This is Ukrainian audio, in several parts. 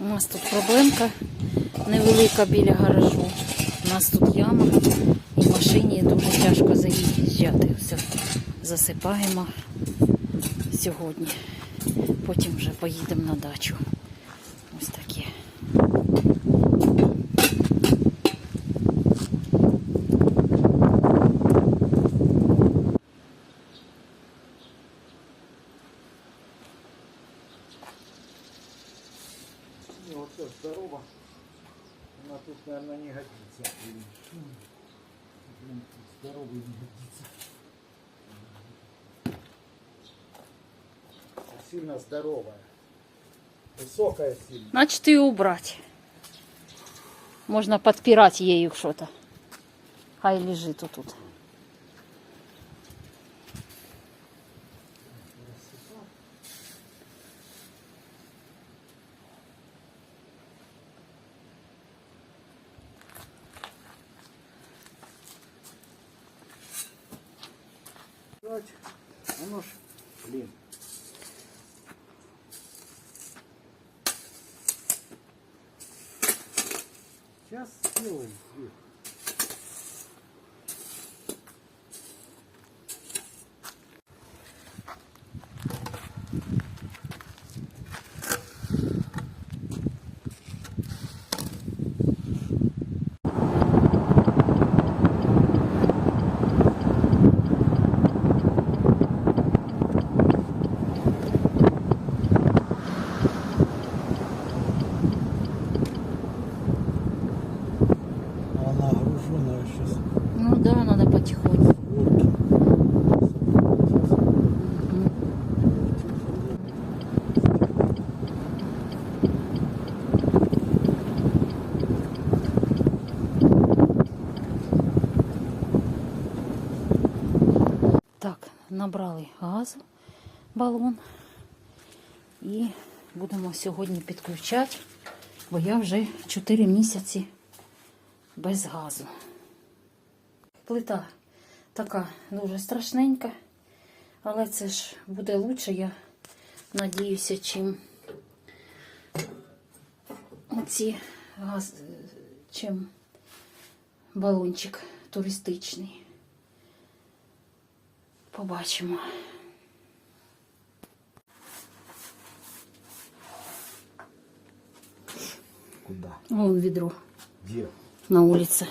У нас тут проблемка невелика біля гаражу. У нас тут яма і машині дуже тяжко заїжджати. Все засипаємо сьогодні. Потім вже поїдемо на дачу. Не, вот все здорово. Она тут, наверное, не годится. Блин, Блин, здоровый не годится. А Сильно здоровая. Высокая сильно. Значить, її убрати. Можна підпирати її що-то. Хай лежить тут. Брать. Сейчас сделаем. Свет. Она груженная сейчас. Ну да, треба потихоньку. Так, набрали газу, балон. І будемо сьогодні підключати, бо я вже 4 місяці без газу. Плита така дуже страшненька, але це ж буде лучше, я надіюся, чим оці газ, чим балончик туристичний. Побачимо. Куда? Вон відро Где? на вулиці.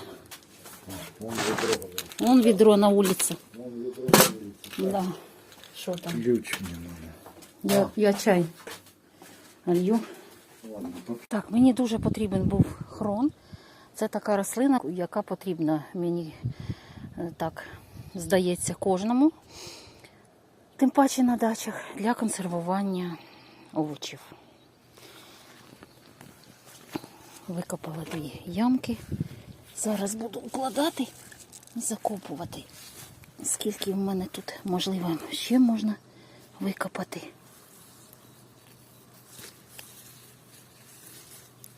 Вон ведро. Вон відро на вулиці. Вон ведро. говорится. Да. Що там? Ключ мне надо. Я, я чай лью. Ладно. Так, мені дуже потрібен був хрон. Це така рослина, яка потрібна мені е, так здається кожному. Тим паче на дачах для консервування овочів. Викопала дві ямки. Зараз буду укладати і закопувати. Скільки в мене тут можливо ще можна викопати.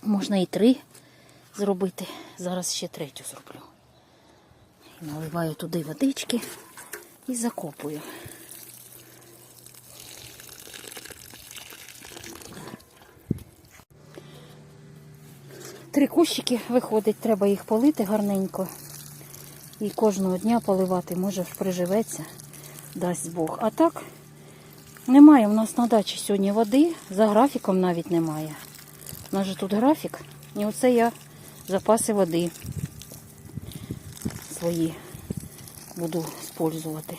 Можна і три зробити. Зараз ще третю зроблю. Наливаю туди водички і закопую. Три кущики виходить, треба їх полити гарненько. І кожного дня поливати, може приживеться, дасть Бог. А так, немає у нас на дачі сьогодні води, за графіком навіть немає. У нас же тут графік. І оце я запаси води свої буду використовувати.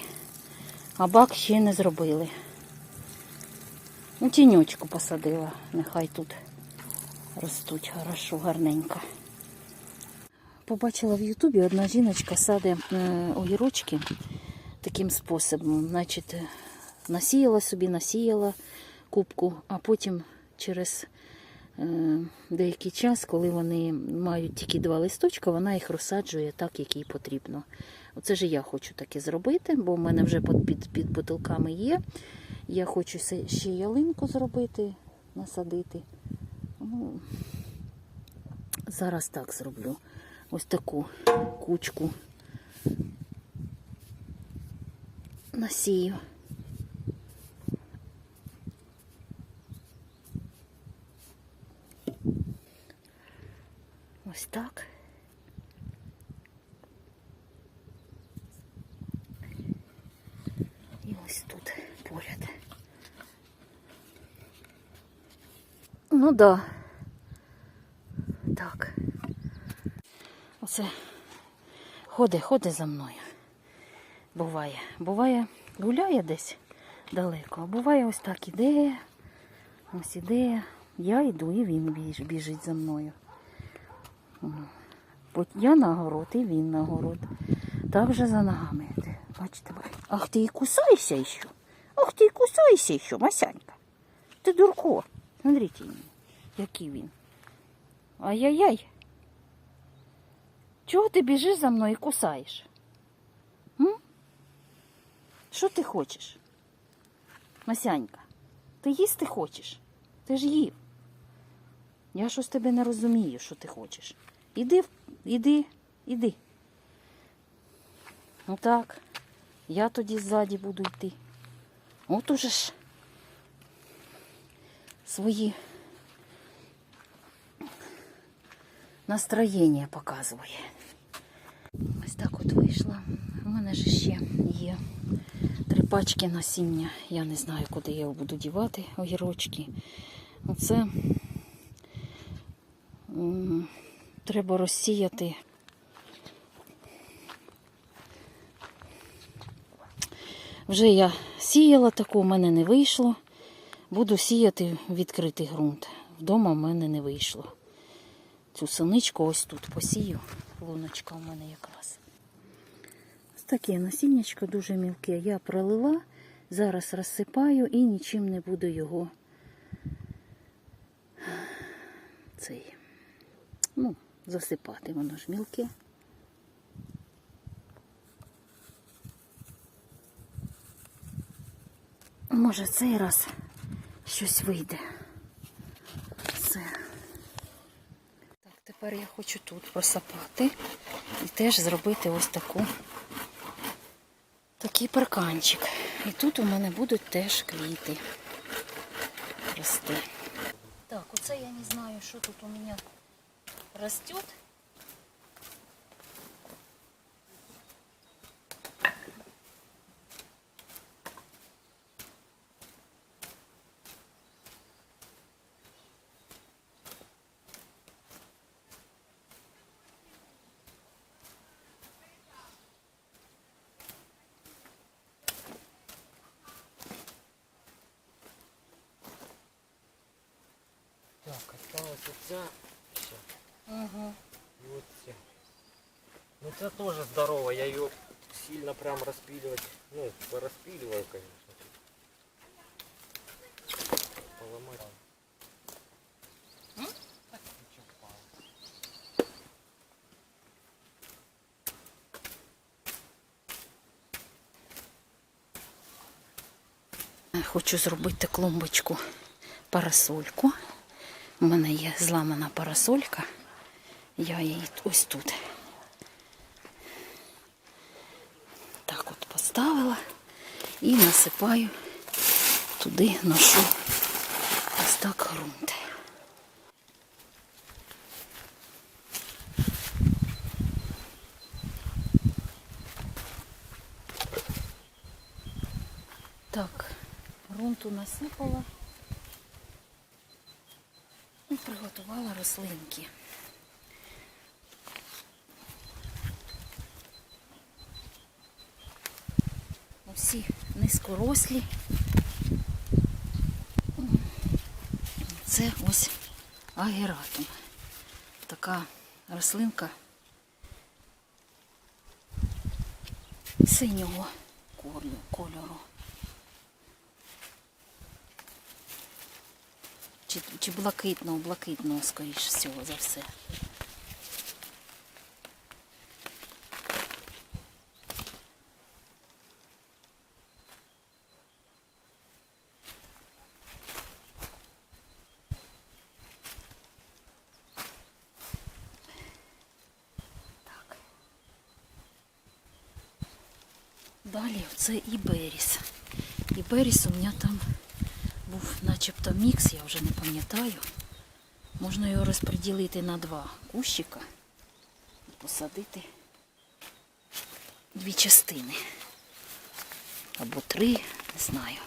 А бак ще не зробили. Ну, тіньочку посадила. Нехай тут ростуть хорошо, гарненько. Побачила в Ютубі одна жіночка саде е, огірочки таким способом. Значить, насіяла собі, насіяла кубку, а потім через деякий час, коли вони мають тільки два листочка, вона їх розсаджує так, як їй потрібно. Оце ж я хочу таке зробити, бо в мене вже під, під, під бутилками є. Я хочу ще ялинку зробити, насадити. Ну, зараз так зроблю. Ось таку кучку насію. Ось так. І ось тут поряд. Ну да. Так. Оце ходи, ходи за мною. Буває. Буває, гуляє десь далеко, а буває ось так іде. Ось іде. Я йду і він біжить за мною. От Я на город, і він на город. Так вже за ногами. Бачите. Ах ти і кусаєшся ще. Ах ти і кусаєшся ще, Масянька. Ти дурко. Смотрите, який він. Ай-яй-яй. Чого ти біжиш за мною і кусаєш? М? Що ти хочеш? Масянька, ти їсти хочеш? Ти ж їв. Я щось тебе не розумію, що ти хочеш. Іди, іди, іди. Ну так, я тоді ззаді буду йти. От уже ж свої настроєння показує. Ось так от вийшла. У мене ж ще є три пачки насіння. Я не знаю, куди я його буду дівати, огірочки. Оце треба розсіяти. Вже я сіяла таку, у мене не вийшло. Буду сіяти відкритий ґрунт. Вдома в мене не вийшло. Цю синичку ось тут посію. Луночка у мене якраз. Ось таке насіннячко дуже мілке. Я пролила, зараз розсипаю і нічим не буду його цей, ну, засипати. Воно ж мілке. Може, цей раз щось вийде. Все. Так, тепер я хочу тут просапати і теж зробити ось таку такий парканчик. І тут у мене будуть теж квіти рости. Так, оце я не знаю, що тут у мене растет. Так, осталась оця ще. Угу. І от ця. Ну це теж здорово, я її сильно прям розпилювати. Ну, порозпилюваю, конечно. Поломать. М? Хочу зробити клумбочку парасольку. У мене є зламана парасолька. Я її ось тут. Так от поставила і насипаю туди ношу ось так ґрунт. Так, ґрунту насипала і приготувала рослинки. Усі низькорослі. Це ось агератум. Така рослинка синього кольору. Чи, чи блакитного, блакитного, скоріш всього за все. Далі це Іберіс. Іберіс у мене там був начебто мікс, я вже не пам'ятаю. Можна його розподілити на два кущика і посадити дві частини. Або три, не знаю.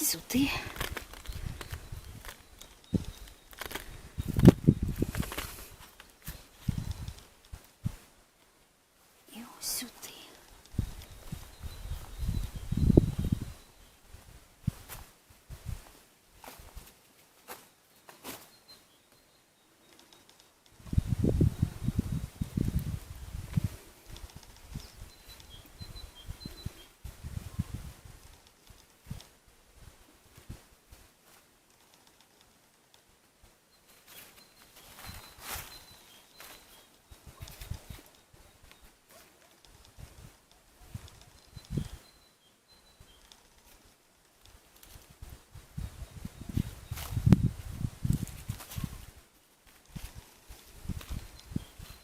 Сюди. І ось сюди.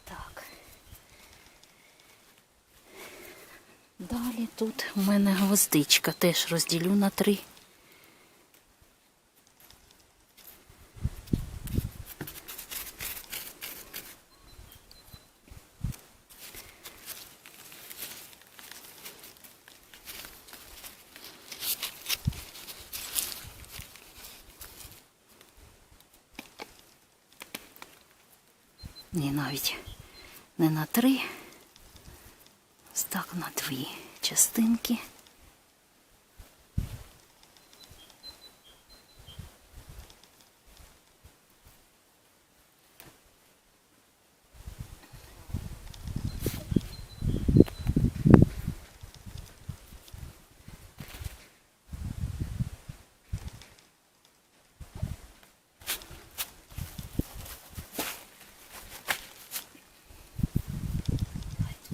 Так. Далі тут у мене гвоздичка теж розділю на три. Ні, навіть не на три, ось так на дві частинки.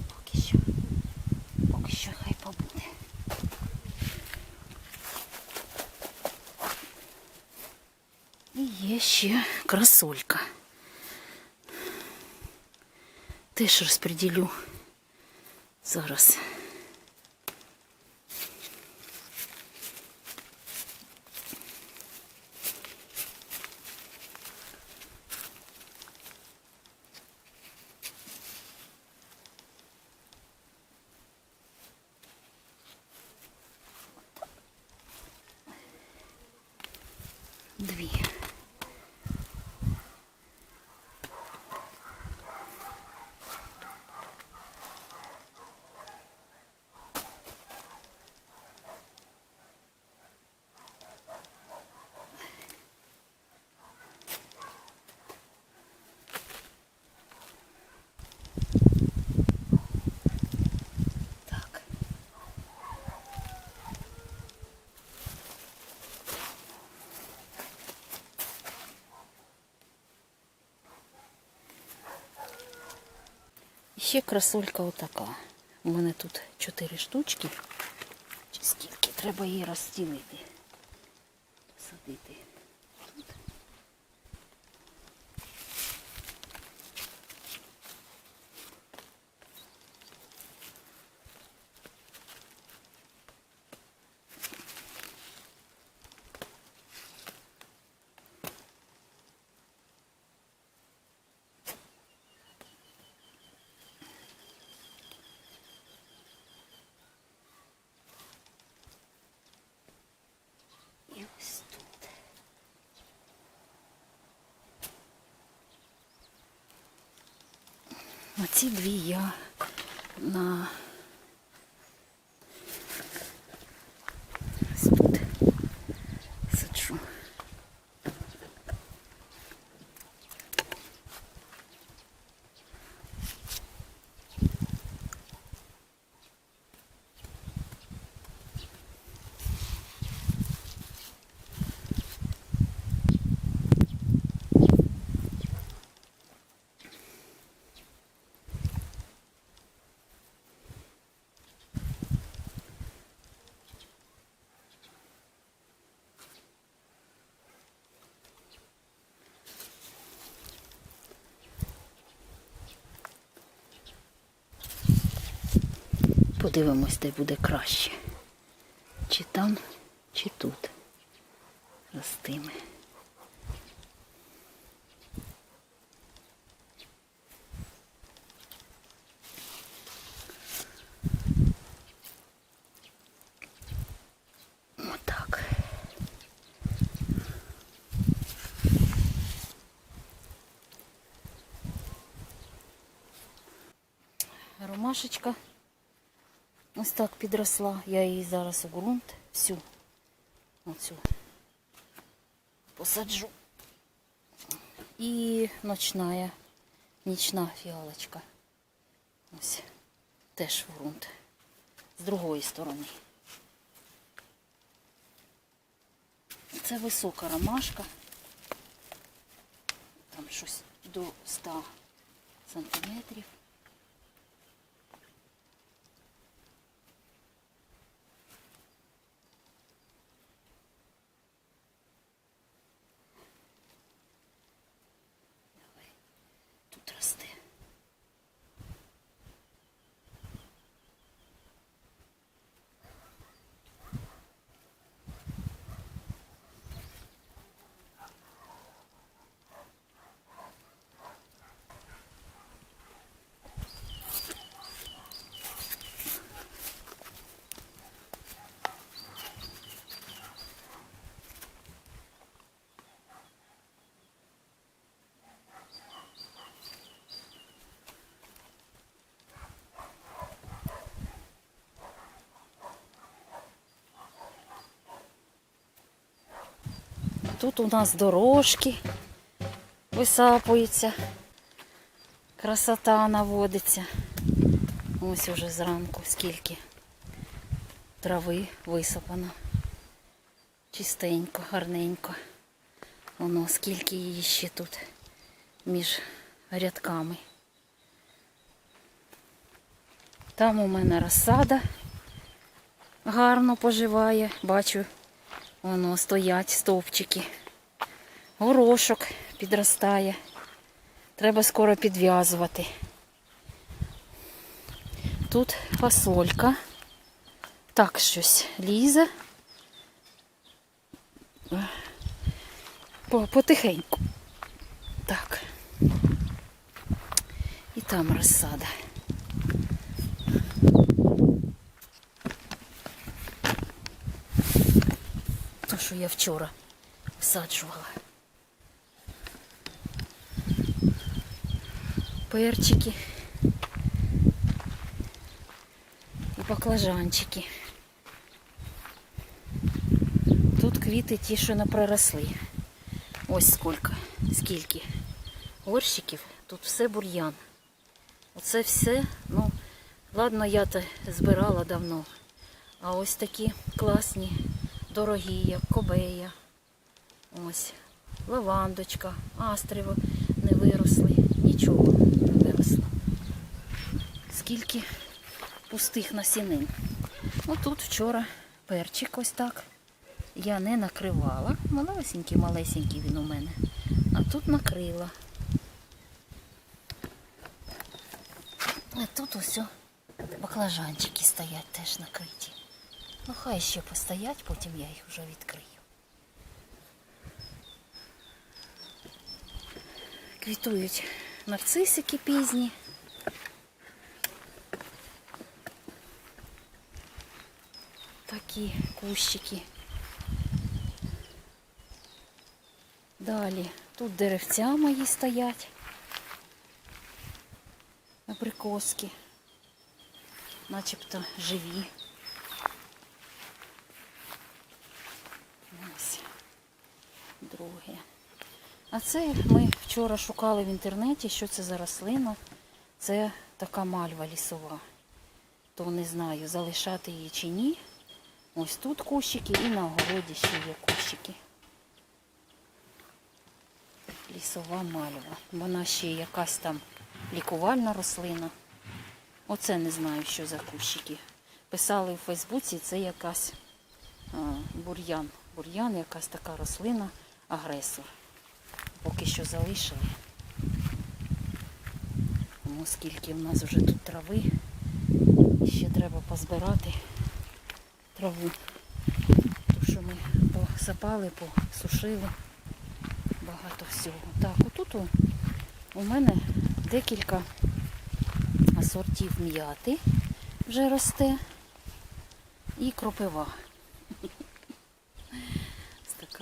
Поки що, поки що хай побуде. І є ще красолька. Теж розподілю зараз. Дві. Так. І Ще красолька отака. У мене тут чотири штучки. Скільки треба її розстілити, Посадити. Оці дві я на Подивимось, де буде краще. Чи там, чи тут ростиме. Ромашечка ось так підросла. Я її зараз у ґрунт всю оцю посаджу. І ночная, нічна фіалочка. Ось теж в ґрунт. З другої сторони. Це висока ромашка. Там щось до 100 сантиметрів. Давай. Тут росте. Тут у нас дорожки висапуються, красота наводиться. Ось уже зранку скільки трави висапано. Чистенько, гарненько. Воно скільки її ще тут між рядками. Там у мене розсада гарно поживає. Бачу, Воно стоять стовпчики. Горошок підростає. Треба скоро підв'язувати. Тут фасолька. Так щось лізе. Потихеньку. Так. І там розсада. То, що я вчора всаджувала. Перчики і баклажанчики. Тут квіти ті, що не проросли. Ось скільки, скільки горщиків, тут все бур'ян. Оце все, ну, ладно, я то збирала давно. А ось такі класні, дорогі, кобея. Ось, лавандочка, астриво не виросли, нічого не виросло. Скільки пустих насінин. Отут вчора перчик ось так. Я не накривала. Малесенький, малесенький він у мене. А тут накрила. А тут ось баклажанчики стоять теж накриті. Ну хай ще постоять, потім я їх вже відкрию. Квітують нарцисики пізні. Такі кущики. Далі тут деревця мої стоять. Абрикоски. Начебто живі. Ось. Друге. А це ми вчора шукали в інтернеті, що це за рослина. Це така мальва лісова. То не знаю, залишати її чи ні. Ось тут кущики і на огороді ще є кущики. Лісова мальва. Вона ще якась там лікувальна рослина. Оце не знаю, що за кущики. Писали у Фейсбуці, це якась бур'ян. Бур'ян, якась така рослина, агресор. Поки що залишили. Тому скільки в нас вже тут трави. Ще треба позбирати траву. Ту, що ми посапали, посушили. Багато всього. Так, отут у, у мене декілька сортів м'яти вже росте. І кропива.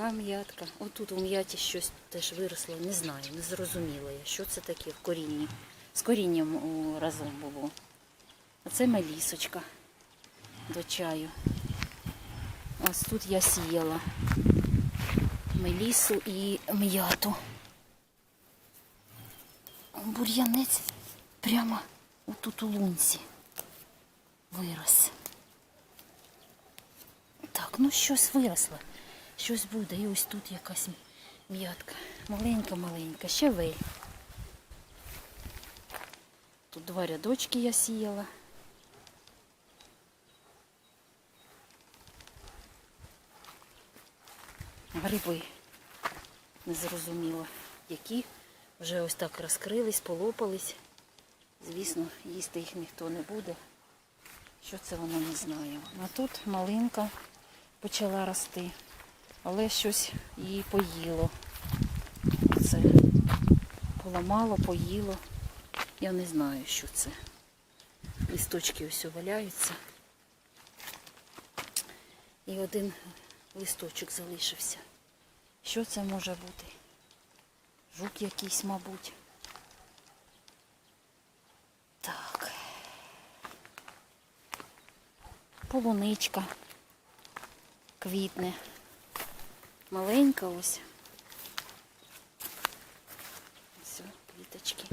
Така м'ятка. Отут у м'яті щось теж виросло, не знаю, не зрозуміла я, що це таке в корінні. З корінням разом було. А це мелісочка до чаю. Ось тут я сіяла мелісу і м'яту. Бур'янець прямо отут у лунці вирос. Так, ну щось виросло. Щось буде. І ось тут якась м'ятка. Маленька-маленька, ще вей. Тут два рядочки я сіяла. Гриби. Не зрозуміло, які. Вже ось так розкрились, полопались. Звісно, їсти їх ніхто не буде. Що це воно не знаю. А тут малинка почала рости, але щось її поїло. Це поламало, поїло. Я не знаю, що це. Листочки ось валяються. І один листочок залишився. Що це може бути? Жук якийсь, мабуть. Так. Полуничка квітне. Маленька ось. Все, квіточки.